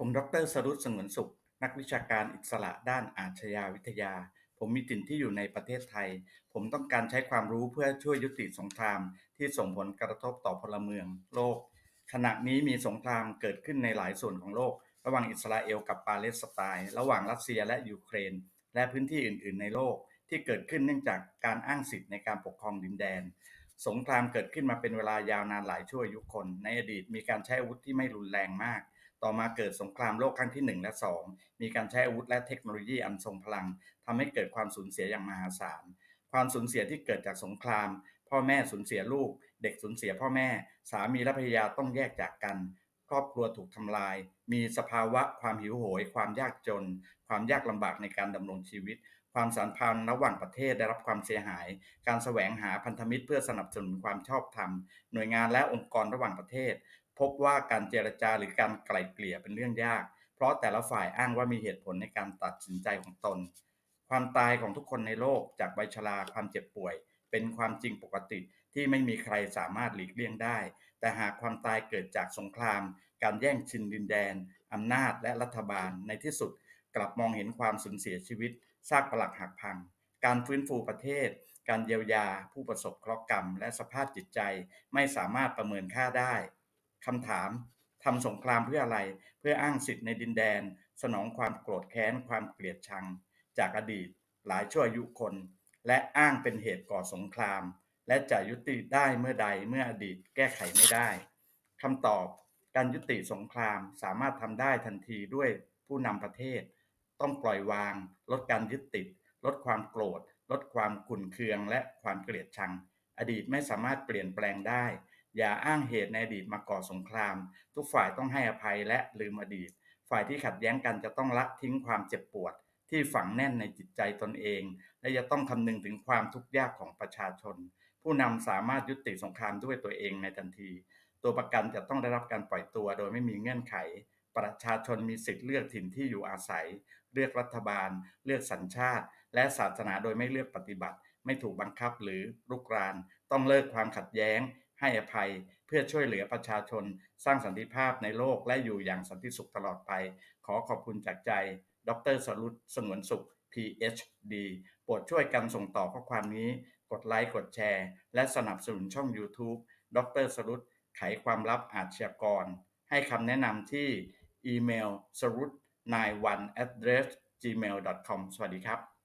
ผม ดรสรุตสงวนสุข นักวิชาการอิสระด้านอาชญาวิทยา ผมมีถิ่นที่อยู่ในประเทศไทย ผมต้องการใช้ความรู้เพื่อช่วยยุติสงคราม ที่ส่งผลกระทบต่อพลเมือง โลก ขณะนี้มีสงครามเกิดขึ้นในหลายส่วนของโลก ระหว่างอิสราเอลกับปาเลสไตน์ ระหว่างรัสเซียและยูเครน และพื้นที่อื่น ๆ ในโลกที่เกิดขึ้นเนื่องจากการอ้างสิทธิในการปกครองดินแดน สงครามเกิดขึ้นมาเป็นเวลายาวนานหลายชั่วอายุคน ในอดีตมีการใช้อาวุธที่ไม่รุนแรงมาก ต่อมาเกิดสงครามโลกครั้งที่ 1 และ 2 มีการใช้อาวุธและเทคโนโลยีอันทรงพลังทำให้เกิดความสูญเสียอย่างมหาศาล ความสูญเสียที่เกิดจากสงคราม พ่อแม่สูญเสียลูก เด็กสูญเสียพ่อแม่ สามีและภรรยาต้องแยกจากกัน ครอบครัวถูกทำลาย มีสภาวะความหิวโหย ความยากจน ความยากลำบากในการดำรงชีวิต ความสัมพันธ์ระหว่างประเทศได้รับความเสียหาย การแสวงหาพันธมิตรเพื่อสนับสนุนความชอบธรรม หน่วยงานและองค์กรระหว่างประเทศ พบว่าการเจรจาหรือการไกล่เกลี่ยเป็นเรื่องยาก เพราะแต่ละฝ่ายอ้างว่ามีเหตุผลในการตัดสินใจของตน ความตายของทุกคนในโลกจากวัยชราความเจ็บป่วย เป็นความจริงปกติที่ไม่มีใครสามารถหลีกเลี่ยงได้ แต่หากความตายเกิดจากสงคราม การแย่งชิงดินแดนอำนาจและรัฐบาลในที่สุด กลับมองเห็นความสูญเสียชีวิตซากปรักหักพัง การฟื้นฟูประเทศ การเยียวยา ผู้ประสบเคราะห์กรรม และสภาพจิตใจไม่สามารถประเมินค่าได้ คำถามทำสงครามเพื่ออะไร เพื่ออ้างสิทธิ์ในดินแดน สนองความโกรธแค้น ความเกลียดชัง จากอดีตหลายชั่วอายุคน และอ้างเป็นเหตุก่อสงคราม และจะยุติได้เมื่อใดเมื่ออดีตแก้ไขไม่ได้คำตอบการยุติสงครามสามารถทำได้ทันทีด้วยผู้นำประเทศ ต้องปล่อยวาง ลดการยึดติด ลดความโกรธ ลดความขุ่นเคืองและความเกลียดชัง อดีตไม่สามารถเปลี่ยนแปลงได้ อย่าอ้างเหตุในอดีตมาก่อสงคราม ทุกฝ่ายต้องให้อภัยและลืมอดีต ฝ่ายที่ขัดแย้งกันจะต้องละทิ้งความเจ็บปวด ที่ฝังแน่นในจิตใจตนเอง และจะต้องคำนึงถึงความทุกข์ยากของประชาชน ผู้นำสามารถยุติสงครามด้วยตัวเองในทันที ตัวประกันจะต้องได้รับการปล่อยตัวโดยไม่มีเงื่อนไข ประชาชนมีสิทธิ์เลือกถิ่นที่อยู่อาศัย เลือกรัฐบาล เลือกสัญชาติ และศาสนาโดยไม่เลือกปฏิบัติ ไม่ถูกบังคับหรือรุกราน ต้องเลิกความขัดแย้ง ให้อภัยเพื่อช่วยเหลือประชาชน สร้างสันติภาพในโลกและอยู่อย่างสันติสุขตลอดไป ขอขอบคุณจากใจ ดรสรุตสงวนสุข PhD โปรดช่วยกันส่งต่อข้อความนี้ กดไลค์ กดแชร์ และสนับสนุนช่อง YouTube ดรสรุตไขความลับอาชญากร ให้คำแนะนำที่อีเมล s r u t 91 address gmail com สวัสดีครับ